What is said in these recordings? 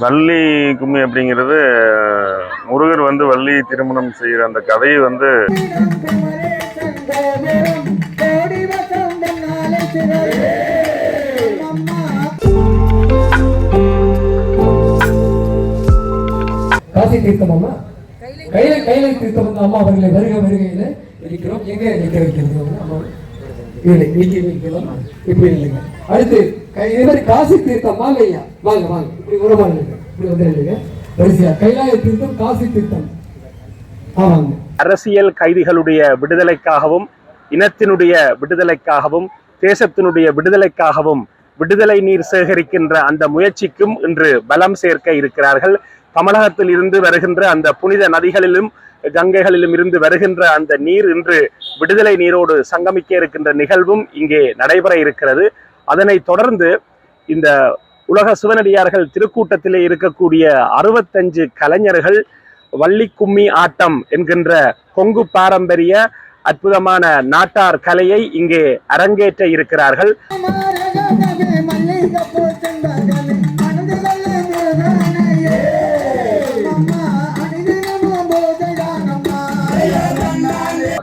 வள்ளி கும்மி அப்படிங்கிறது முருகர் வந்து வள்ளி திருமணம் செய்கிற அந்த கதையை வந்து காசி தீர்த்தம் அம்மா? கையில கையில தீர்த்தம் வந்து அம்மா அவர்களை வருக வருகையில இருக்கிறோம். எங்க நிற்க வைக்கிறது அம்மா இல்லை நீக்கி வைக்கிறோம் இப்படி இல்லைங்க. அடுத்து இதே மாதிரி காசி தீர்த்தம். வாங்க ஐயா வாங்க வாங்க. இப்படி உரமா இப்படி வந்து வரிசையா. கைலாய தீர்த்தம் காசி தீர்த்தம். ஆமாங்க அரசியல் கைதிகளுடைய விடுதலைக்காகவும் இனத்தினுடைய விடுதலைக்காகவும் தேசத்தினுடைய விடுதலைக்காகவும் விடுதலை நீர் சேகரிக்கின்ற அந்த முயற்சிக்கும் இன்று பலம் சேர்க்க இருக்கிறார்கள். தமிழகத்தில் இருந்து வருகின்ற அந்த புனித நதிகளிலும் கங்கைகளிலும் இருந்து வருகின்ற அந்த நீர் இன்று விடுதலை நீரோடு சங்கமிக்க இருக்கின்ற நிகழ்வும் இங்கே நடைபெற இருக்கிறது. அதனை தொடர்ந்து இந்த உலக சிவனடியார்கள் திருக்கூட்டத்திலே இருக்கக்கூடிய அறுபத்தஞ்சு கலைஞர்கள் வள்ளி கும்மி ஆட்டம் என்கின்ற கொங்கு பாரம்பரிய அற்புதமான நாட்டார் கலையை இங்கே அரங்கேற்ற இருக்கிறார்கள்.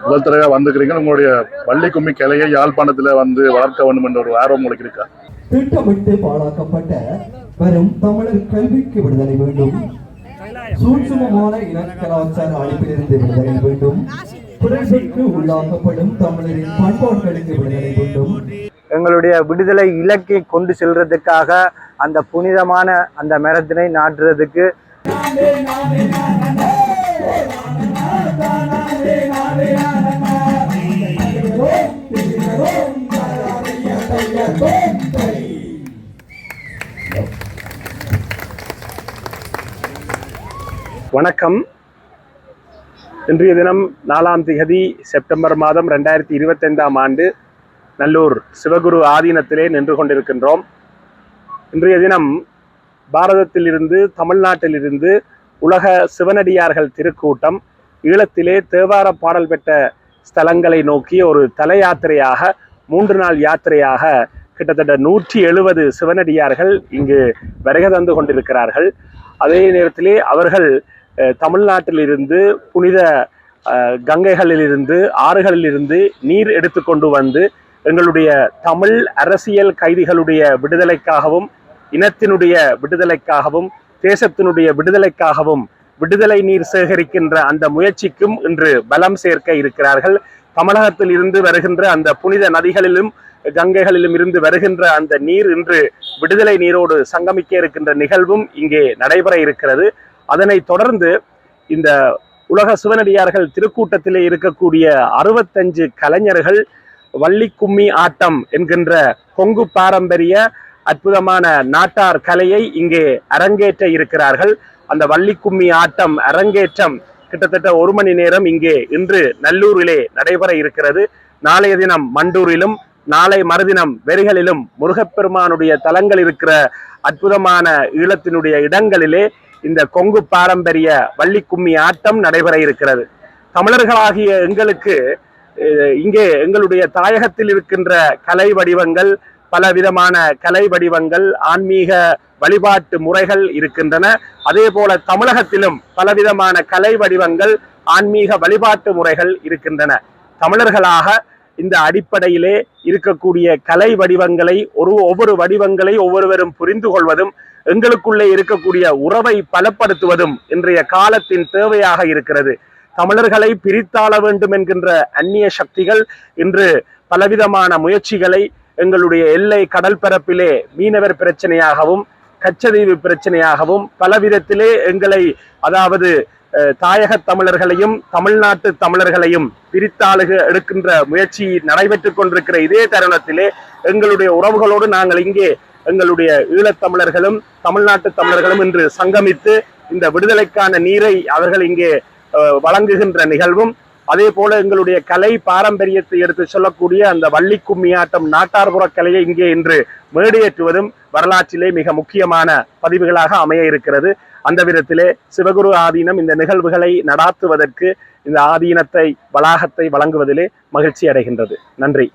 முதல் தடவை வந்திருக்கிறீங்க. உங்களுடைய வள்ளி கும்மி கிளையை யாழ்ப்பாணத்துல வந்து வளர்க்க வேண்டும் என்ற ஒரு ஆர்வம் உங்களுக்கு இருக்கா? திட்டமிட்டு பாழாக்கப்பட்ட வரும் தமிழர் கல்விக்கு விடுதலை வேண்டும். சூட்சுமமான இனக்கலாச்சார அழிப்பிலிருந்து விடுதலை வேண்டும். பிறருக்கு உள்ளாக்கப்படும் தமிழரின் பண்பாடுகளுக்கு விடுதலை வேண்டும். எங்களுடைய விடுதலை இலக்கை கொண்டு செல்றதுக்காக அந்த புனிதமான அந்த மரத்தினை நாட்டுறதுக்கு வணக்கம். இன்றைய தினம் நாலாம் திகதி செப்டம்பர் மாதம் ரெண்டாயிரத்தி இருபத்தைந்தாம் ஆண்டு நல்லூர் சிவகுரு ஆதீனத்திலே நின்று கொண்டிருக்கின்றோம். இன்றைய தினம் பாரதத்திலிருந்து தமிழ்நாட்டிலிருந்து உலக சிவனடியார்கள் திருக்கூட்டம் ஈழத்திலே தேவார பாடல் பெற்ற ஸ்தலங்களை நோக்கி ஒரு தல யாத்திரையாக மூன்று நாள் யாத்திரையாக கிட்டத்தட்ட நூற்றி எழுபது சிவனடியார்கள் இங்கு வருகை தந்து கொண்டிருக்கிறார்கள். அதே நேரத்திலே அவர்கள் தமிழ்நாட்டிலிருந்து புனித கங்கைகளிலிருந்து ஆறுகளிலிருந்து நீர் எடுத்துக்கொண்டு வந்து எங்களுடைய தமிழ் அரசியல் கைதிகளுடைய விடுதலைக்காகவும் இனத்தினுடைய விடுதலைக்காகவும் தேசத்தினுடைய விடுதலைக்காகவும் விடுதலை நீர் சேகரிக்கின்ற அந்த முயற்சிக்கும் இன்று பலம் சேர்க்க இருக்கிறார்கள். தமிழகத்தில் இருந்து வருகின்ற அந்த புனித நதிகளிலும் கங்கைகளிலும் இருந்து வருகின்ற அந்த நீர் இன்று விடுதலை நீரோடு சங்கமிக்க இருக்கின்ற நிகழ்வும் இங்கே நடைபெற இருக்கிறது. அதனை தொடர்ந்து இந்த உலக சிவனடியார்கள் திருக்கூட்டத்திலே இருக்கக்கூடிய அறுபத்தஞ்சு கலைஞர்கள் வள்ளி கும்மி ஆட்டம் என்கின்ற கொங்கு பாரம்பரிய அற்புதமான நாட்டார் கலையை இங்கே அரங்கேற்ற இருக்கிறார்கள். அந்த வள்ளி கும்மி ஆட்டம் அரங்கேற்றம் கிட்டத்தட்ட ஒரு மணி நேரம் இங்கே இன்று நல்லூரிலே நடைபெற இருக்கிறது. நாளைய தினம் மண்டூரிலும் நாளை மறுதினம் வெறிகளிலும் முருகப்பெருமானுடைய தலங்கள் இருக்கிற அற்புதமான ஈழத்தினுடைய இடங்களிலே இந்த கொங்கு பாரம்பரிய வள்ளி கும்மி ஆட்டம் நடைபெற இருக்கிறது. தமிழர்களாகிய எங்களுக்கு இங்கே எங்களுடைய தாயகத்தில் இருக்கின்ற கலை வடிவங்கள் பல விதமான கலை வடிவங்கள் ஆன்மீக வழிபாட்டு முறைகள் இருக்கின்றன. அதே போல தமிழகத்திலும் பலவிதமான கலை வடிவங்கள் ஆன்மீக வழிபாட்டு முறைகள் இருக்கின்றன. தமிழர்களாக இந்த அடிப்படையிலே இருக்கக்கூடிய கலை வடிவங்களை ஒரு ஒவ்வொரு வடிவங்களை ஒவ்வொருவரும் புரிந்து கொள்வதும் எங்களுக்குள்ளே இருக்கக்கூடிய உறவை பலப்படுத்துவதும் இன்றைய காலத்தின் தேவையாக இருக்கிறது. தமிழர்களை பிரித்தாள வேண்டும் என்கின்ற அந்நிய சக்திகள் இன்று பலவிதமான முயற்சிகளை எங்களுடைய எல்லை கடல் பரப்பிலே மீனவர் பிரச்சனையாகவும் கச்சதீவு பிரச்சனையாகவும் பலவிதத்திலே எங்களை அதாவது தாயக தமிழர்களையும் தமிழ்நாட்டு தமிழர்களையும் பிரித்தாளுக எடுக்கின்ற முயற்சி நடைபெற்றுக் கொண்டிருக்கிற இதே தருணத்திலே எங்களுடைய உறவுகளோடு நாங்கள் இங்கே எங்களுடைய ஈழத்தமிழர்களும் தமிழ்நாட்டு தமிழர்களும் இன்று சங்கமித்து இந்த விடுதலைக்கான நீரை அவர்கள் இங்கே வழங்குகின்ற நிகழ்வும் அதே போல எங்களுடைய கலை பாரம்பரியத்தை எடுத்து சொல்லக்கூடிய அந்த வள்ளி கும்மியாட்டம் நாட்டார்புற கலையை இங்கே இன்று மேடையேற்றுவதும் வரலாற்றிலே மிக முக்கியமான பதிவுகளாக அமைய இருக்கிறது. அந்த விதத்திலே சிவகுரு ஆதீனம் இந்த நிகழ்வுகளை நடாத்துவதற்கு இந்த ஆதீனத்தை வளாகத்தை வழங்குவதிலே மகிழ்ச்சி அடைகின்றது. நன்றி.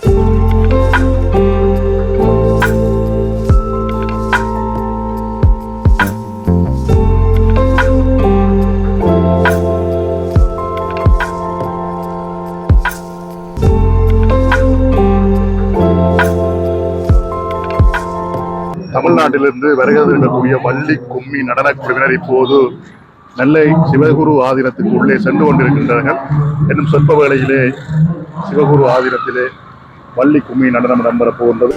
தமிழ்நாட்டிலிருந்து வருகிறது இருக்கக்கூடிய வள்ளி கும்மி நடன குழுவினர் இப்போது நெல்லை சிவகுரு ஆதீனத்துக்கு உள்ளே சென்று கொண்டிருக்கின்றார்கள். என்னும் சொற்ப வேளையிலே சிவகுரு ஆதீனத்திலே வள்ளி கும்மி நடனம் இடம்பெறப் போகின்றது.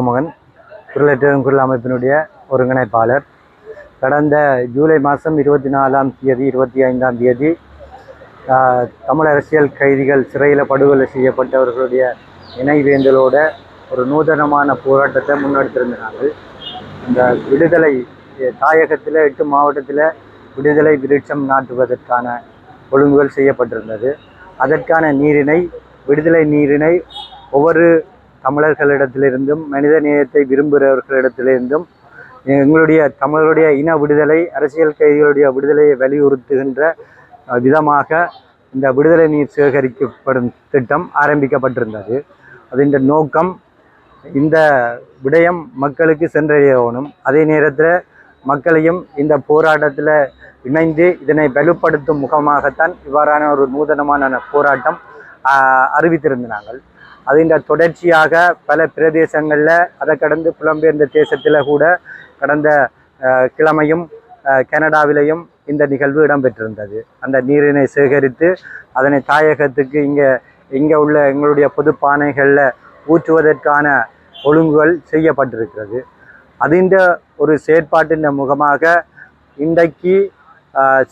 கோமகன் குரலற்றவன் குரல் அமைப்பினுடைய ஒருங்கிணைப்பாளர். கடந்த ஜூலை மாதம் இருபத்தி நாலாம் தேதி இருபத்தி ஐந்தாம் தேதி தமிழ் அரசியல் கைதிகள் சிறையில் படுகொலை செய்யப்பட்டவர்களுடைய இணைவேந்தலோட ஒரு நூதனமான போராட்டத்தை முன்னெடுத்திருந்தார்கள். இந்த விடுதலை தாயகத்தில் எட்டு மாவட்டத்தில் விடுதலை விருட்சம் நாட்டுவதற்கான ஒழுங்குகள் செய்யப்பட்டிருந்தது. அதற்கான நீரினை விடுதலை நீரினை ஒவ்வொரு தமிழர்களிடத்திலிருந்தும் மனித நேயத்தை விரும்புகிறவர்களிடத்திலிருந்தும் எங்களுடைய தமிழருடைய இன விடுதலை அரசியல் கைதிகளுடைய விடுதலையை வலியுறுத்துகின்ற விதமாக இந்த விடுதலை நீர் சேகரிக்கப்படும் திட்டம் ஆரம்பிக்கப்பட்டிருந்தது. அதன் நோக்கம் இந்த விடயம் மக்களுக்கு சென்றடையணும். அதே நேரத்தில் மக்களையும் இந்த போராட்டத்தில் இணைந்து இதனை வலுப்படுத்தும் முகமாகத்தான் இவ்வாறான ஒரு நூதனமான போராட்டம் ஆஹ், அறிவித்திருந்தார்கள். அதின் தொடர்ச்சியாக பல பிரதேசங்களில் அதை கடந்து புலம்பெயர்ந்த தேசத்தில் கூட கடந்த கிழமையும் கனடாவிலையும் இந்த நிகழ்வு இடம்பெற்றிருந்தது. அந்த நீரினை சேகரித்து அதனை தாயகத்துக்கு இங்கே இங்கே உள்ள எங்களுடைய பொது பானைகளில் ஊற்றுவதற்கான ஒழுங்குகள் செய்யப்பட்டிருக்கிறது. அதிண்ட ஒரு செயற்பாட்டின் முகமாக இன்றைக்கு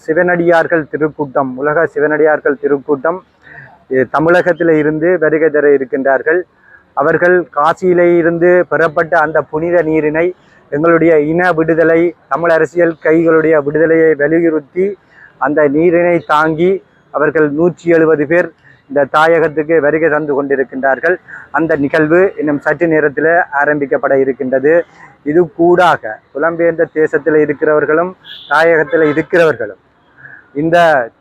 சிவனடியார்கள் திருக்கூட்டம் உலக சிவனடியார்கள் திருக்கூட்டம் தமிழகத்தில் இருந்து வருகை தர இருக்கின்றார்கள். அவர்கள் காசியிலே இருந்து பெறப்பட்ட அந்த புனித நீரினை எங்களுடைய இன விடுதலை தமிழ் அரசியல் கைகளுடைய விடுதலையை வலியுறுத்தி அந்த நீரினை தாங்கி அவர்கள் நூற்றி எழுபது பேர் இந்த தாயகத்துக்கு வருகை தந்து கொண்டிருக்கின்றார்கள். அந்த நிகழ்வு இன்னும் சற்று நேரத்தில் ஆரம்பிக்கப்பட இருக்கின்றது. இது கூடாக புலம்பெயர்ந்த தேசத்தில் இருக்கிறவர்களும் தாயகத்தில் இருக்கிறவர்களும் இந்த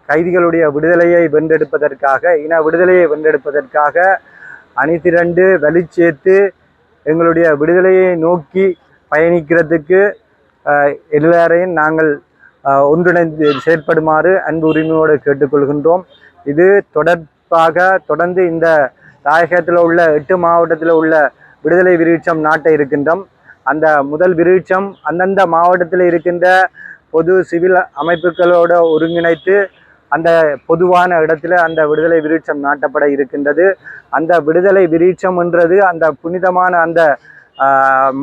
கைதிகளுடைய விடுதலையை வென்றெடுப்பதற்காக இன விடுதலையை வென்றெடுப்பதற்காக அணிதிரண்டு வலிச்சேர்த்து எங்களுடைய விடுதலையை நோக்கி பயணிக்கிறதுக்கு எல்லாரையும் நாங்கள் ஒன்றிணைந்து செயற்படுமாறு அன்பு உரிமையோடு கேட்டுக்கொள்கின்றோம். இது தொடர்பாக தொடர்ந்து இந்த தாயகத்தில் உள்ள எட்டு மாவட்டத்தில் உள்ள விடுதலை விருட்சம் நாட்டை இருக்கின்றோம். அந்த முதல் விருட்சம் அந்தந்த மாவட்டத்தில் இருக்கின்ற பொது சிவில் அமைப்புகளோடு ஒருங்கிணைத்து அந்த பொதுவான இடத்துல அந்த விடுதலை விருட்சம் நாட்டப்பட இருக்கின்றது. அந்த விடுதலை விருட்சம்ன்றது அந்த புனிதமான அந்த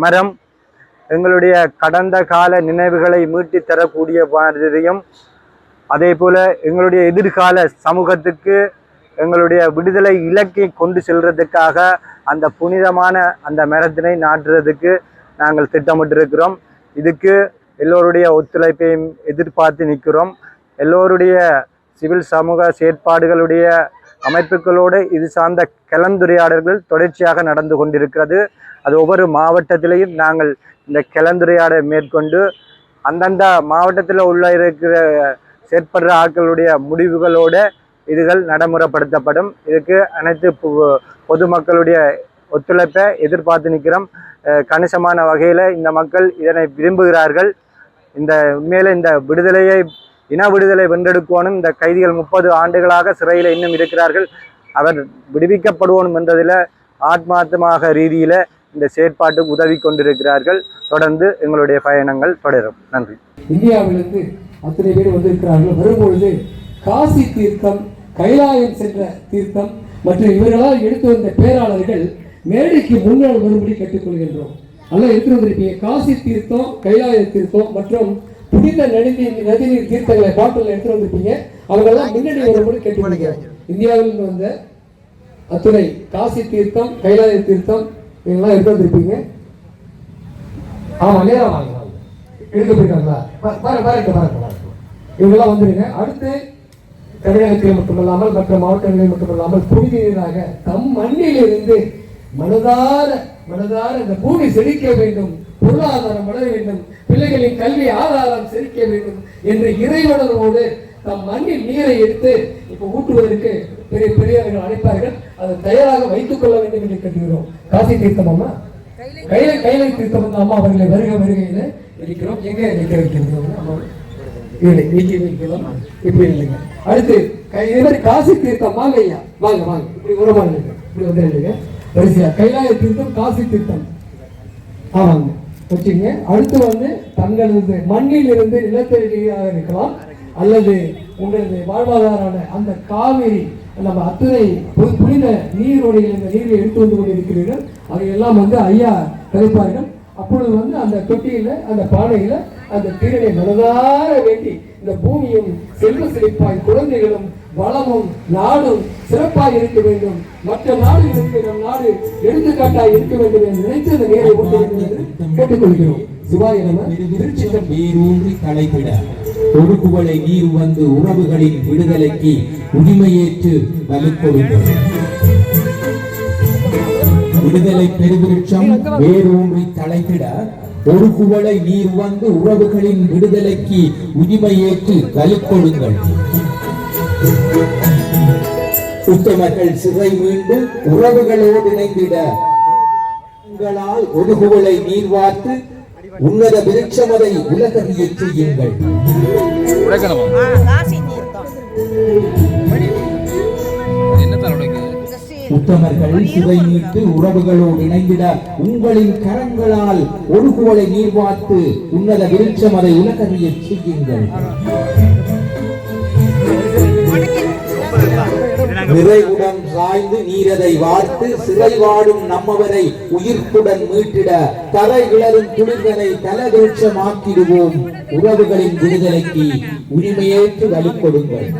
மரம் எங்களுடைய கடந்த கால நினைவுகளை மீட்டி தரக்கூடிய மாதிரியும் அதே போல் எங்களுடைய எதிர்கால சமூகத்துக்கு எங்களுடைய விடுதலை இலக்கை கொண்டு செல்றதுக்காக அந்த புனிதமான அந்த மரத்தினை நாட்டுறதுக்கு நாங்கள் திட்டமிட்டிருக்கிறோம். இதுக்கு எல்லோருடைய ஒத்துழைப்பையும் எதிர்பார்த்து நிற்கிறோம். எல்லோருடைய சிவில் சமூக செயற்பாடுகளுடைய அமைப்புகளோடு இது சார்ந்த கலந்துரையாடல்கள் தொடர்ச்சியாக நடந்து கொண்டிருக்கிறது. அது ஒவ்வொரு மாவட்டத்திலையும் நாங்கள் இந்த கலந்துரையாடலை மேற்கொண்டு அந்தந்த மாவட்டத்தில் உள்ள இருக்கிற செயற்படுற ஆட்களுடைய முடிவுகளோடு இதுகள் நடைமுறைப்படுத்தப்படும். இதுக்கு அனைத்து பொ- பொதுமக்களுடைய ஒத்துழைப்பை எதிர்பார்த்து நிற்கிறோம். கணிசமான வகையில் இந்த மக்கள் இதனை விரும்புகிறார்கள். இந்த உண்மையில இந்த விடுதலையை இன விடுதலை வென்றெடுக்கணும் இந்த கைதிகள் முப்பது ஆண்டுகளாக சிறையில் இன்னும் இருக்கிறார்கள். அவர் விடுவிக்கப்படுவோம் என்றதில் ஆத்மார்த்தமாக ரீதியில் இந்த செயற்பாட்டுக்கு உதவி கொண்டிருக்கிறார்கள். தொடர்ந்து எங்களுடைய பயணங்கள் தொடரும். நன்றி. இந்தியாவிலிருந்து அத்தனை பேர் வந்திருக்கிறார்கள். வரும்பொழுது காசி தீர்த்தம் கைலாயம் சென்ற தீர்த்தம் மற்றும் இவர்களால் எடுத்து வந்த பேராளர்கள் மேடைக்கு முன்னால் வரும்படி கேட்டுக்கொள்கின்றோம். நல்லா எடுத்து வந்திருப்பீங்க காசி தீர்த்தம் கைலாய தீர்த்தம் மற்றும் புனித நதி நதிநீர் தீர்த்தங்களை பாட்டில் எடுத்து வந்திருப்பீங்க அவங்கெல்லாம் முன்னாடி கேட்டு கேட்டுக்கொள்கிறோம் இந்தியாவில் வந்த அத்துணை காசி தீர்த்தம் கைலாய தீர்த்தம் இவங்கெல்லாம் எடுத்து வந்திருப்பீங்க. ஆமா நேரம் வாங்க எடுத்து போயிருக்காங்களா? பாருங்க பாருங்க. இவங்கெல்லாம் வந்துருங்க. அடுத்து தமிழகத்தில் மட்டுமல்லாமல் மற்ற மாவட்டங்களில் மட்டுமல்லாமல் புனிதீராக தம் மண்ணிலிருந்து மனதார மனதார இந்த பூமி செழிக்க வேண்டும் பொருளாதாரம் வளர வேண்டும் பிள்ளைகளின் கல்வி ஆதாரம் செழிக்க வேண்டும் என்று இறைவனரோடு தம் மண்ணில் நீரை எடுத்து இப்ப ஊட்டுவதற்கு பெரிய பெரியவர்கள் அழைப்பார்கள். அதை தயாராக வைத்துக் கொள்ள வேண்டும் என்று கேட்டுகிறோம் காசி தீர்த்தம் அம்மா? கையில கையில தீர்த்தம் அம்மா அவர்களை வருக வருகையில இருக்கிறோம். எங்க நிற்க வைக்கிறோம் அம்மா இல்லை நீக்கி வைக்கலாம் இப்படி இல்லைங்க. அடுத்து இதே மாதிரி காசி தீர்த்தம். வாங்க ஐயா. வாங்க வாங்க. இப்படி உரமா இல்லைங்க இப்படி வந்துடுங்க வரிசையா கைலாய தீர்த்தம் காசி தீர்த்தம் ஆமாங்க. வச்சுங்க. அடுத்து வந்து தங்களது மண்ணில் இருந்து நிலத்தடியாக இருக்கலாம் அல்லது உங்களது வாழ்வாதாரான அந்த காவிரி நம்ம அத்தனை பு- புனித நீரோடையில் இந்த நீரை எடுத்து வந்து கொண்டிருக்கிறீர்கள். அதையெல்லாம் வந்து ஐயா கிடைப்பார்கள் அப்பொழுது வந்து அந்த தொட்டியில் அந்த பானையில் அந்த தீரனை மனதார வேண்டி இந்த பூமியும் செல்வ செழிப்பாய் குழந்தைகளும் வளமும் நாடும் சிறப்பாக இருக்க வேண்டும். மற்ற நாடுகளுக்கு நம் நாடு எடுத்துக்காட்டாய் இருக்க வேண்டும் என்று நினைத்து அந்த நீரை கேட்டுக்கொள்கிறோம். சிவாய நம திருச்சிட்டம் வேரூன்றி தலைப்பிட ஒரு குவளை நீர் வந்து உறவுகளின் விடுதலைக்கு உரிமையேற்று வலுக்கொடுங்கள். விடுதலை பெருவிருட்சம் வேரூன்றி தலைப்பிட ஒரு குவளை நீர் வந்து உறவுகளின் விடுதலைக்கு உரிமையேற்று வலுக்கொடுங்கள் உத்தமர்கள் சிறை மீண்டு உறவுகளோடு இணைந்திட. உங்களால் ஒரு குவளை நீர் வார்த்து உன்னத விருட்சமதை உலகறியச் செய்யுங்கள். உத்தமர்கள் சுவை மீட்டு உறவுகளோடு இணைந்திட உங்களின் கரங்களால் ஒழுகுவலை நீர் பார்த்து உன்னத விருட்சமதை உலகறியச் செய்யுங்கள். நிறைவுடன் சாய்ந்து நீரதை வார்த்து சிறை வாடும் நம்மவரை உயிர்ப்புடன் மீட்டிட தலை கிளறும் துளிர்தனை தலவிருட்சமாக்கிடுவோம். உறவுகளின் விடுதலைக்கு உரிமையேற்று வலுக்கொடுங்கள்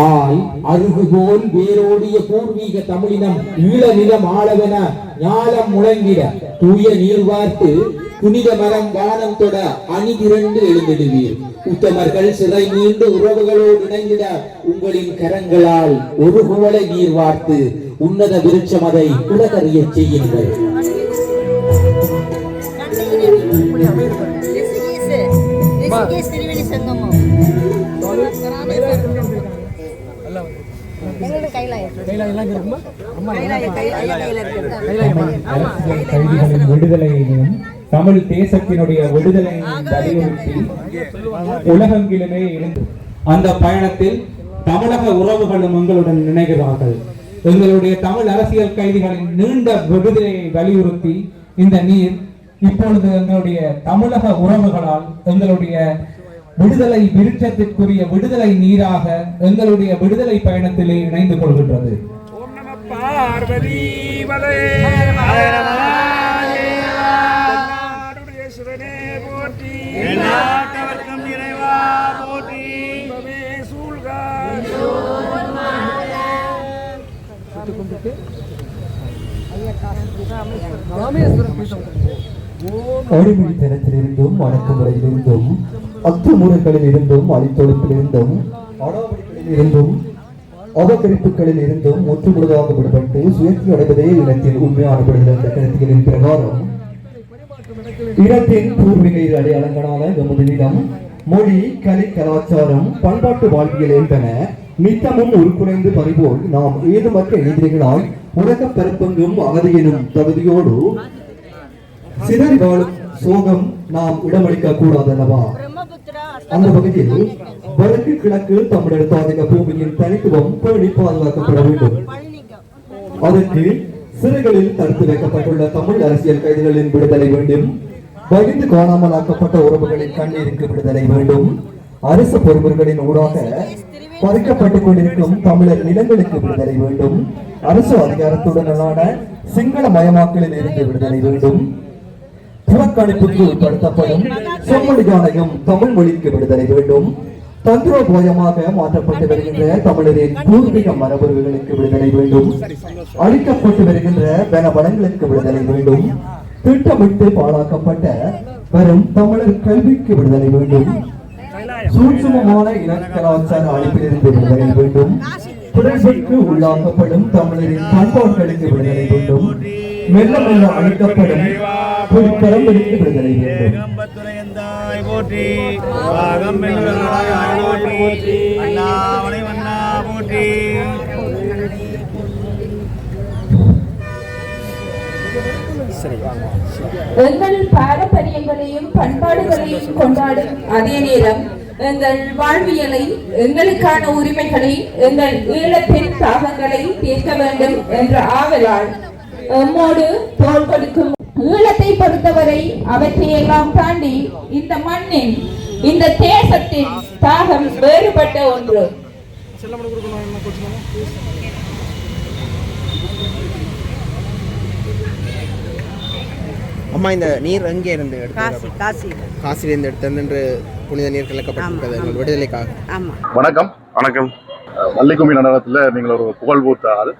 ஆய் அருகுபோல் வேரோடிய பூர்வீக தமிழினம் ஈழ நிலம் ஆளவென ஞாலம் முழங்கிட தூய நீர் வார்த்து புனித மரம் வானம் தொட அணிதிரண்டு எழுந்திடுவீர். உத்தமர்கள் சிறை நீண்ட உறவுகளோடு இணைந்திட உங்களின் கரங்களால் ஒரு குவளை நீர் வார்த்து உன்னத விருட்சம் அதை உலகறிய செய்யுங்கள் சங்கம் கைதிகளின் விடுதலையையும் தமிழ் தேசத்தினுடைய விடுதலையையும் வலியுறுத்தி உலகெங்கிலுமே இருந்து அந்த பயணத்தில் தமிழக உறவுகளும் எங்களுடன் இணைகிறார்கள். எங்களுடைய தமிழ் அரசியல் கைதிகளின் நீண்ட விடுதலையை வலியுறுத்தி இந்த நீர் இப்பொழுது எங்களுடைய தமிழக உறவுகளால் எங்களுடைய விடுதலை விருட்சத்திற்குரிய விடுதலை நீராக எங்களுடைய விடுதலை பயணத்திலே இணைந்து கொள்கின்றது. அடிமொழி தனத்திலிருந்தும் அடக்குமுறையிலிருந்தும் அத்துமுறைகளில் இருந்தும் அழித்தொழிப்பிலிருந்தும் அடாவடிகளில் இருந்தும் அவகரிப்புகளில் இருந்தும் முற்றுமுழுதாக விடுபட்டு சுயத்தை அடைவதே இனத்தின் உண்மையான விடுதலை என்ற கருத்துகளின் பிரகாரம். இனத்தின் பூர்வீக அடையாளங்களான நமது நிலம் மொழி கலை கலாச்சாரம் பண்பாட்டு வாழ்வியல் என்பன நித்தமும் உருக்குறைந்து பறிபோல் நாம் ஏதுமற்ற எதிரிகளால் உலக பெருப்பெங்கும் அகதியினும் தகுதியோடு சிதறி வாழும் சோகம் நாம் இடமளிக்க கூடாதல்லவா அந்த வகையில் வடக்கு கிழக்கு தமிழர் தாதிக பூமியின் தனித்துவம் பேணி பாதுகாக்கப்பட வேண்டும். அதற்கு சிறைகளில் தடுத்து வைக்கப்பட்டுள்ள தமிழ் அரசியல் கைதிகளின் விடுதலை வேண்டும். வகிந்து காணாமல் ஆக்கப்பட்ட உறவுகளின் கண்ணீருக்கு விடுதலை வேண்டும். அரசு பொறுப்புகளின் ஊடாக பறிக்கப்பட்டுக் கொண்டிருக்கும் தமிழர் நிலங்களுக்கு விடுதலை வேண்டும். அரசு அதிகாரத்துடனான சிங்கள மயமாக்கலில் இருந்து விடுதலை வேண்டும். புறக்கணிப்புக்கு உட்படுத்தப்படும். செம்மொழி ஆணையம் தமிழ் மொழிக்கு விடுதலை வேண்டும். தந்திரோபாயமாக மாற்றப்பட்டு வருகின்ற தமிழரின் பூர்வீக மரபுகளுக்கு விடுதலை வேண்டும். அளிக்கப்பட்டு வருகின்ற வன வளங்களுக்கு விடுதலை வேண்டும். திட்டமிட்டு பாழாக்கப்பட்ட வரும் தமிழர் கல்விக்கு விடுதலை வேண்டும். சூட்சுமமான இனக்கலாச்சார அழிப்பிலிருந்து விடுதலை வேண்டும். பிறப்பிற்கு உள்ளாக்கப்படும் தமிழரின் பண்பாடுகளுக்கு விடுதலை வேண்டும். மெல்ல மெல்ல அழிக்கப்படும் புற்பரம்படிக்கு விடுதலை வேண்டும். போற்றி. பாகம் போற்றி. அண்ணாமலை மன்னா போற்றி. எங்கள் பாரம்பரியங்களையும் பண்பாடுகளையும் கொண்டாடும் அதே நேரம் எங்கள் வாழ்வியலை எங்களுக்கான உரிமைகளை எங்கள் ஈழத்தின் தாகங்களை தீர்க்க வேண்டும் என்ற ஆவலால் எம்மோடு தோள் கொடுக்கும் ஈழத்தை பொறுத்தவரை அவற்றையெல்லாம் தாண்டி இந்த மண்ணின் இந்த தேசத்தின் தாகம் வேறுபட்ட ஒன்று. அம்மா இந்த நீர் எங்கே இருந்து எடுத்து காசி காசிலிருந்து எடுத்து என்று புனித நீர் கலக்கப்பட்டிருக்கிறது எங்கள் விடுதலைக்காக. வணக்கம் வணக்கம். வள்ளிக்கும்மி நடனத்துல நீங்கள் ஒரு புகழ் பூத்த ஆள்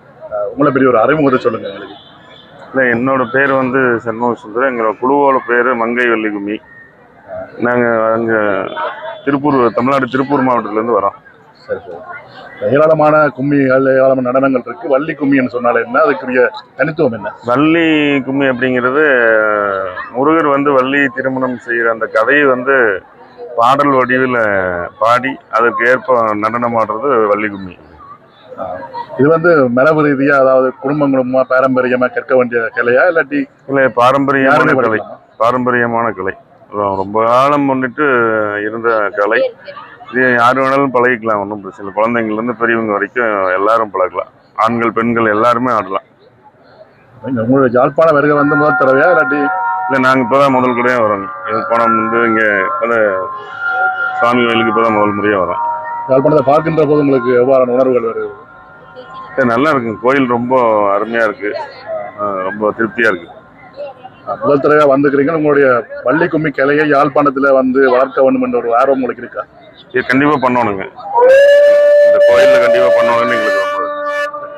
உங்களை பெரிய ஒரு அறிமுகத்தை சொல்லுங்க எங்களுக்கு. இல்லை என்னோட பேர் வந்து சண்முக சுந்தரம் எங்களோட குழுவோட பேர் மங்கை வள்ளி கும்மி நாங்கள் அங்கே திருப்பூர் தமிழ்நாடு திருப்பூர் மாவட்டத்துலேருந்து வரோம். சரி சரி. ஏராளமான கும்மிகள் ஏராளமான நடனங்கள் இருக்கு. வள்ளி கும்மின்னு சொன்னாலே என்ன? அதுக்குரிய தனித்துவம் என்ன? வள்ளி கும்மி அப்படிங்கிறது முருகர் வந்து வள்ளி திருமணம் செய்கிற அந்த கதையை வந்து பாடல் வடிவில் பாடி அதற்கு ஏற்ப நடனம் ஆடுறது வள்ளி கும்மி இது வந்து மரபு ரீதியா அதாவது குடும்பம் குடும்பமா பாரம்பரியமா கற்க வேண்டிய கலையா இல்லாட்டி இல்லை பாரம்பரியமான கலை பாரம்பரியமான கலை ரொம்ப காலம் முன்னிட்டு இருந்த கலை இது யார் வேணாலும் பழகிக்கலாம் ஒன்றும் பிரச்சனை இல்லை. குழந்தைங்கள்லேருந்து பெரியவங்க வரைக்கும் எல்லாரும் பழகலாம். ஆண்கள் பெண்கள் எல்லாருமே ஆடலாம். நீங்க உங்களுடைய யாழ்ப்பாண வருகை வந்து முதல் தடவையா இல்லாட்டி இல்லை நாங்கள் இப்போ தான் முதல் கடையாக வரோங்க. போனம் வந்து இங்கே சுவாமி கோயிலுக்கு இப்போ தான் முதல் முறையாக வரோம். யாழ்ப்பாணத்தை பார்க்கின்ற போது உங்களுக்கு எவ்வாறான உணர்வுகள் வருது? நல்லா இருக்குங்க கோயில் ரொம்ப அருமையாக இருக்குது ரொம்ப திருப்தியாக இருக்குது அஹ் முதல் தடவையா வந்துக்கிறீங்க. உங்களுடைய வள்ளி கும்மி கலையை யாழ்ப்பாணத்துல வந்து வளர்க்க வேண்டும் என்ற ஒரு ஆர்வம் உங்களுக்கு இருக்கா? இது கண்டிப்பாக பண்ணணுங்க. இந்த கோயிலில் கண்டிப்பாக பண்ணணும்னு எங்களுக்கு ரொம்ப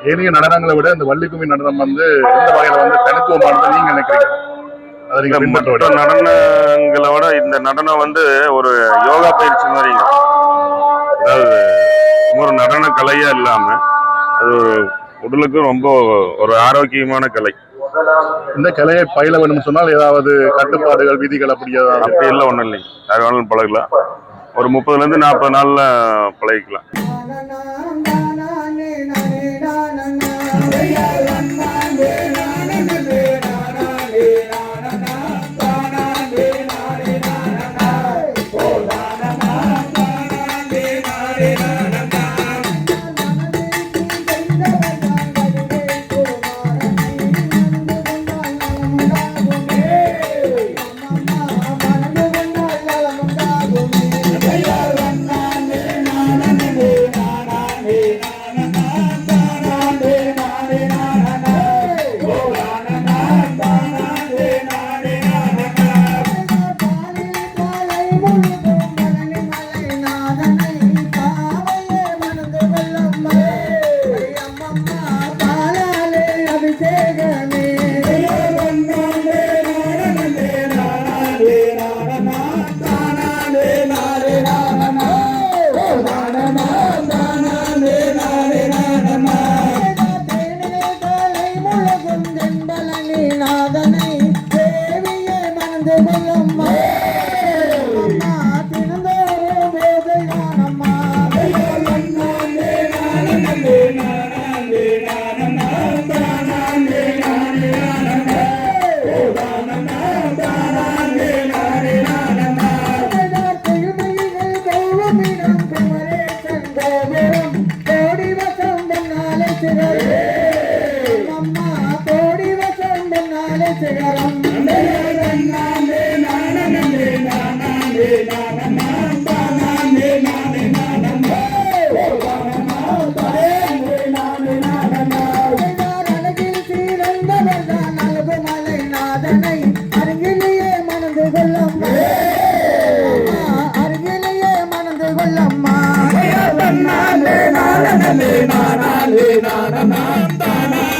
ஏனைய நடனங்களை விட இந்த வள்ளி கும்மி நடனம் வந்து எந்த வகையில வந்து தனித்துவமானது நீங்க நினைக்கிறீங்க? மற்ற. நடனங்களை விட இந்த நடனம் வந்து ஒரு யோகா பயிற்சி மாதிரிங்க அதாவது ஒரு நடன கலையா இல்லாம அது ஒரு உடலுக்கு ரொம்ப ஒரு ஆரோக்கியமான கலை. இந்த கலையை பயில வேண்டும் சொன்னால் ஏதாவது கட்டுப்பாடுகள் விதிகள் அப்படி ஏதாவது? அப்படி எல்லாம் ஒன்றும் இல்லைங்க யார் வேணாலும் பழகலாம். ஒரு முப்பதுல இருந்து நாற்பது நாள்ல பழகிக்கலாம்.